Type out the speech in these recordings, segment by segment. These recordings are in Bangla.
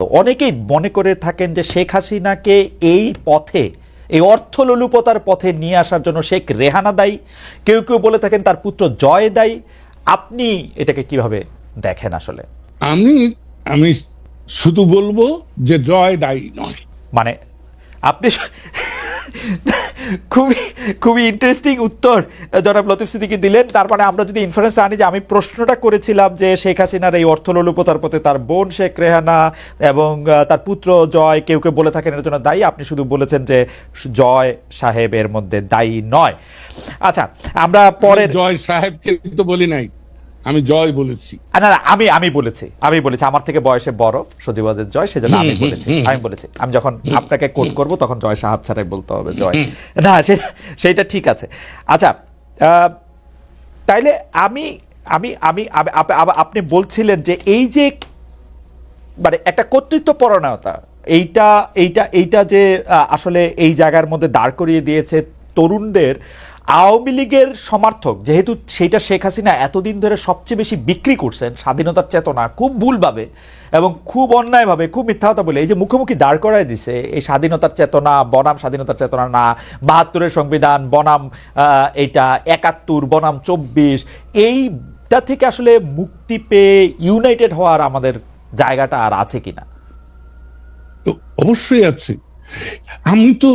তো অনেকেই মনে করে থাকেন যে শেখ হাসিনাকে এই পথে এই অর্থলোলুপতার পথে নিয়ে আসার জন্য শেখ রেহানা দায়ী। কেউ কেউ বলে থাকেন তার পুত্র জয় দায়ী। আপনি এটাকে কীভাবে দেখেন আসলে? আমি আমি শুধু বলব যে জয় দায়ী নয়। মানে আপনি খুবই খুবই ইন্টারেস্টিং উত্তর জনাব লতিফ সিদ্দিকি দিলেন। তার মানে আমরা যদি ইনফারেন্স আনি যে আমি প্রশ্নটা করেছিলাম যে শেখ হাসিনার এই অর্থলোলুপতার পথে তার বোন শেখ রেহানা এবং তার পুত্র জয় কেউ কেউ বলে থাকেন, এর জন্য দায়ী। আপনি শুধু বলেছেন যে জয় সাহেব এর মধ্যে দায়ী নয়। আচ্ছা আমরা পরে জয় সাহেবকে তো বলি নাই। আমি জয় বলেছি। না না আমি আমি বলেছি আমি বলেছি আমার থেকে বয়সে বড় সজীব ওয়াজেদ জয় সেজন্য আমি বলেছি আমি বলেছি। আমি যখন আপনাকে কোট করব তখন জয় সাহাব ছাড়াই বলতে হবে জয়। না সেইটা ঠিক আছে। আচ্ছা তাইলে আমি আমি আমি আপ- আপ- আপ- আপনি বলছিলেন যে এই যে মানে একটা কর্তৃত্ব পরায়ণতা এইটা এইটা এইটা যে আসলে এই জায়গার মধ্যে দাঁড় করিয়ে দিয়েছে তরুণদের আওয়ামী লীগের সমর্থক, যেহেতু সেইটা শেখ হাসিনা এতদিন ধরে সবচেয়ে বেশি বিক্রি করছেন স্বাধীনতার চেতনা, খুব ভুলভাবে এবং খুব অন্যায়ভাবে, খুব মিথ্যা কথা বলে, এই যে মুখোমুখি দাঁড় করায় দিছে, এই স্বাধীনতার চেতনা, বনাম স্বাধীনতার চেতনা না, বাহাত্তরের সংবিধান, বনাম এইটা একাত্তর, বনাম চব্বিশ, এইটা থেকে আসলে মুক্তি পেয়ে ইউনাইটেড হওয়ার আমাদের জায়গাটা আর আছে কিনা? অবশ্যই আছে। আমি তো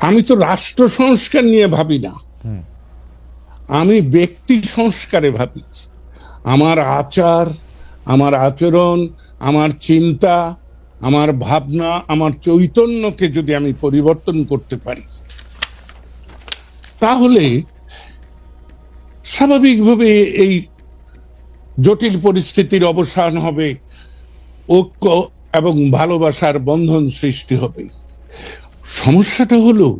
আমি তো রাষ্ট্র সংস্কার নিয়ে ভাবি না। আমি ব্যক্তি সংস্কারে ভাবি। আমার আচার আমার আচরণ আমার চিন্তা আমার ভাবনা আমার চৈতন্যকে যদি আমি পরিবর্তন করতে পারি তাহলে স্বাভাবিকভাবে এই জটিল পরিস্থিতির অবসান হবে ঐক্য এবং ভালোবাসার বন্ধন সৃষ্টি হবে। সমস্যাটা হলো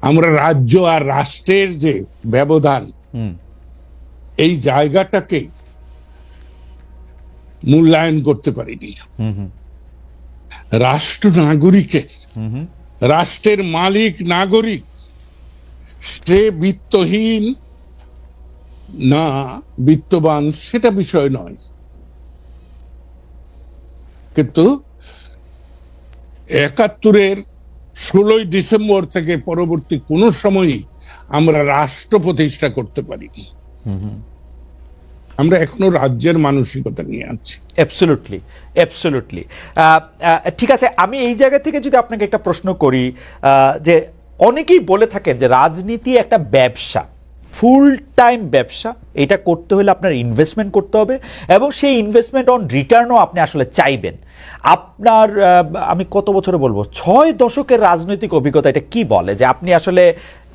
আমরা রাজ্য আর রাষ্ট্রের যে ব্যবধান এই জায়গাটাকে মূল্যায়ন করতে পারিনি। রাষ্ট্র নাগরিকের রাষ্ট্রের মালিক নাগরিক সে বিত্তহীন না বিত্তবান সেটা বিষয় নয়। কিন্তু একাত্তরের ষোলোই ডিসেম্বর থেকে পরবর্তী কোনো সময়ই আমরা রাষ্ট্র প্রতিষ্ঠা করতে পারিনি। আমরা এখনও রাজ্যের মানসিকতা নিয়ে আছি। অ্যাবসলুটলি অ্যাবসলুটলি ঠিক আছে আমি এই জায়গা থেকে যদি আপনাকে একটা প্রশ্ন করি যে অনেকেই বলে থাকেন যে রাজনীতি একটা ব্যবসা। ফুল টাইম ব্যবসা এটা করতে হলে আপনার ইনভেস্টমেন্ট করতে হবে এবং সেই ইনভেস্টমেন্ট অন রিটার্নও আপনি আসলে চাইবেন। আপনার আমি কত বছরে বলব? ছয় দশকের রাজনৈতিক অভিজ্ঞতা এটা কি বলে? যে আপনি আসলে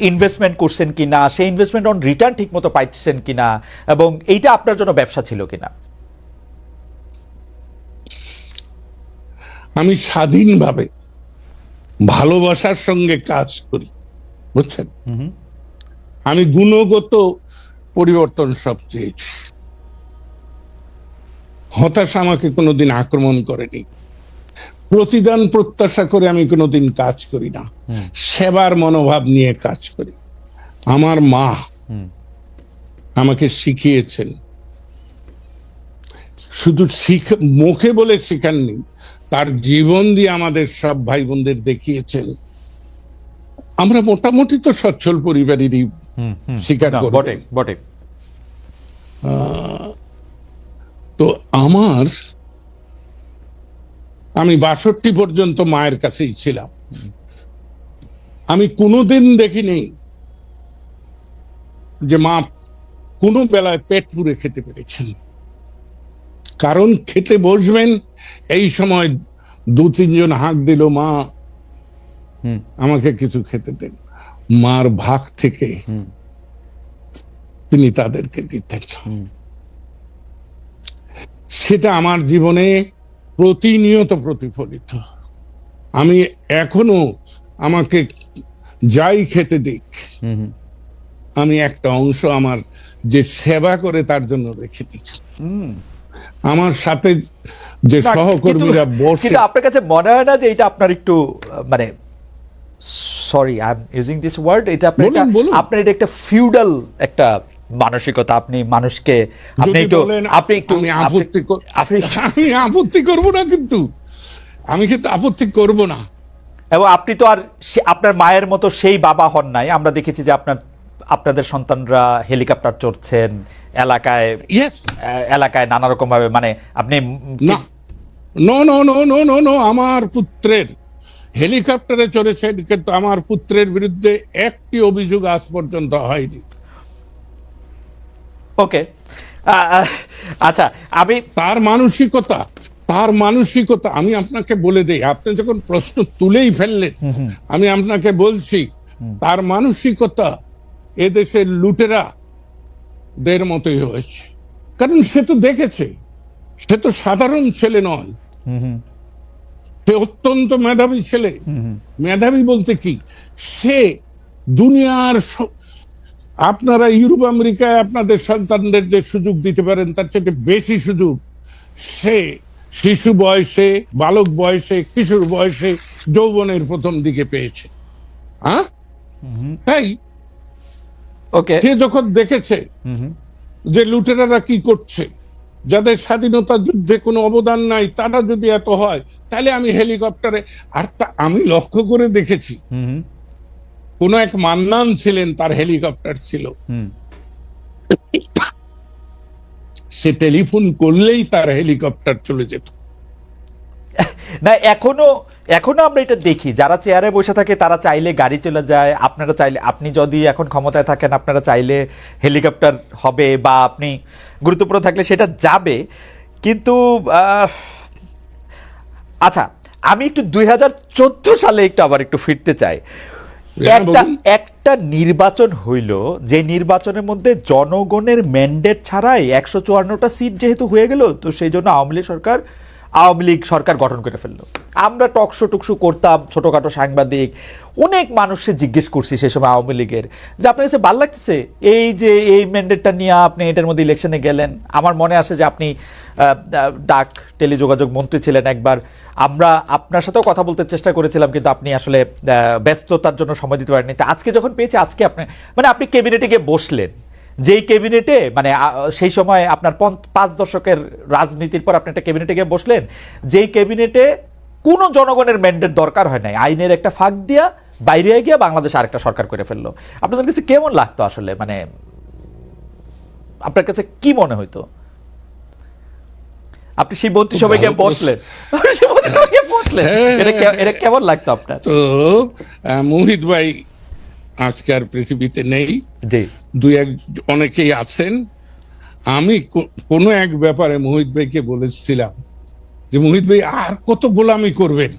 ইনভেস্টমেন্ট করছেন কি না সেই ইনভেস্টমেন্ট অন রিটার্ন ঠিক মতো পাইছেন কিনা এবং এইটা আপনার জন্য ব্যবসা ছিল কিনা? আমি স্বাধীনভাবে ভালোবাসার সঙ্গে কাজ করি বুঝছেন? আমি গুণগত পরিবর্তন সব চেয়েছি। হতাশা আমাকে কোনোদিন আক্রমণ করেনি। প্রতিদান প্রত্যাশা করে আমি কোনোদিন কাজ করি না। সেবার মনোভাব নিয়ে কাজ করি। আমার মা আমাকে শিখিয়েছেন। শুধু শিখ মুখে বলে শেখাননি তার জীবন দিয়ে আমাদের সব ভাই বোনদের দেখিয়েছেন। আমরা মোটামুটি তো সচ্ছল পরিবারেরই স্বীকার করব। বটে বটে তো আমার আমি বাষট্টি পর্যন্ত মায়ের কাছেই ছিলাম আমি কোনোদিন দেখিনি যে মা কোনো বেলায় পেট পুরে খেতে পেরেছেন কারণ খেতে বসবেন এই সময় দু তিনজন হাঁক দিল মা হুম। আমাকে কিছু খেতে দেন মার ভাগ থেকে তিনি তাদেরকে দিতেন। সেটা আমার জীবনে প্রতিনিয়ত প্রতিফলিত। আমি এখনও আমাকে যাই খেতে দিক আমি একটা অংশ আমার যে সেবা করে তার জন্য রেখে দিই। আমার সাথে যে সহকর্মীরা বসে আপনার কাছে মনে হয় না যে এটা আপনার একটু মানে sorry I am using this word এটা আপনার আপনার এটা একটা ফিউডাল একটা মানসিকতা। আপনি মানুষকে আপনি একটু আপনি একটু আপত্তি আপনি আমি আপত্তি করব না কিন্তু। আমি কিন্তু আপত্তি করব না। এবং আপনি তো আর আপনার মায়ের মতো সেই বাবা হন নাই। আমরা দেখেছি যে আপনার আপনাদের সন্তানরা হেলিকপ্টার চড়ছেন এলাকায় এলাকায় নানা রকম ভাবে মানে আপনি no. No no no no no আমার পুত্রের হেলিকপ্টারে চড়েছেন কিন্তু আমার পুত্রের বিরুদ্ধে একটি অভিযোগ আজ পর্যন্ত হয়নি। ওকে। আচ্ছা আমি তার মানসিকতা তার মানসিকতা আমি আপনাকে বলে দেই আপনি যখন প্রশ্ন তুলেই ফেললেন আমি আপনাকে বলছি তার মানসিকতা এদেশের লুটেরা দের মতোই হয়েছে। কারণ সে তো দেখেছে সে তো সাধারণ ছেলে নয়। সে অত্যন্ত মেধাবী ছেলে। মেধাবী বলতে কি? সে দুনিয়ার আপনারা ইউরোপ আমেরিকায় আপনাদের সন্তানদের যে সুযোগ দিতে পারেন তার চেয়ে বেশি সুযোগ সে শিশু বয়সে বালক বয়সে কিশোর বয়সে যৌবনের প্রথম দিকে পেয়েছে। হ্যাঁ তাই? ওকে। সে যখন দেখেছে যে লুটেরারা কি করছে যাদের স্বাধীনতা যুদ্ধে কোনো অবদান নাই তারা যদি এত হয় তাহলে আমি হেলিকপ্টারে আর তা আমি লক্ষ্য করে দেখেছি। কোন এক মান্নান ছিলেন তার হেলিকপ্টার ছিল। সে টেলিফোন করলেই তার হেলিকপ্টার চলে যেত। না এখনও এখনও আমরা এটা দেখি যারা চেয়ারে বসে থাকে তারা চাইলে গাড়ি চলে যায় আপনারা চাইলে আপনি যদি এখন ক্ষমতায় থাকেন আপনারা চাইলে হেলিকপ্টার হবে বা আপনি গুরুত্বপূর্ণ থাকলে সেটা যাবে। কিন্তু আচ্ছা আমি একটু দুই হাজার চোদ্দ সালে একটু আবার একটু ফিরতে চাই। হ্যাঁ, একটা একটা নির্বাচন হইল যে নির্বাচনের মধ্যে জনগণের ম্যান্ডেট ছাড়াই একশো চুয়ান্নটা সিট যেহেতু হয়ে গেল তো সেই জন্য আওয়ামী লীগ সরকার আওয়ামী লীগ সরকার গঠন করে ফেলল। আমরা টকশো টুকশো করতাম, ছোটোখাটো সাংবাদিক, অনেক মানুষকে জিজ্ঞেস করছি সে সময় আওয়ামী লীগের, যে আপনার কাছে ভালো লাগতেছে? এই যে এই ম্যান্ডেটটা নিয়ে আপনি এটার মধ্যে ইলেকশনে গেলেন, আমার মনে আছে যে আপনি ডাক, টেলিযোগাযোগ মন্ত্রী ছিলেন একবার। আমরা আপনার সাথেও কথা বলতে চেষ্টা করেছিলাম, কিন্তু আপনি আসলে ব্যস্ততার জন্য সময় দিতে পারেননি। আজকে যখন পেয়েছি, আজকে আপনি মানে আপনি ক্যাবিনেটে গিয়ে বসলেন। যেই ক্যাবিনেটে মানে সেই সময় আপনার পাঁচ দশকের রাজনীতির পর আপনি একটা ক্যাবিনেটে গিয়ে বসলেন যেই ক্যাবিনেটে কোনো জনগণের ম্যান্ডেট দরকার হয় নাই। আইনের একটা ফাঁক দিয়া বাইরে গিয়ে বাংলাদেশ আরেকটা সরকার করে ফেলল। আপনাদের কাছে কেমন লাগতো আসলে? মানে আপনার কাছে কি মনে হইতো? আপনি সেই মন্ত্রিসভায় গিয়ে বসলেন। আপনি সেই মন্ত্রিসভায় গিয়ে বসলেন। এটা কে- এটা কেমন লাগতো আপনার? তো মোহিত ভাই আজকে আর পৃথিবীতে নেই। দুই এক অনেকেই আছেন। আমি কোনো এক ব্যাপারে মোহিত ভাইকে বলেছিলাম যে মোহিত ভাই আর কত গোলামি করবেন?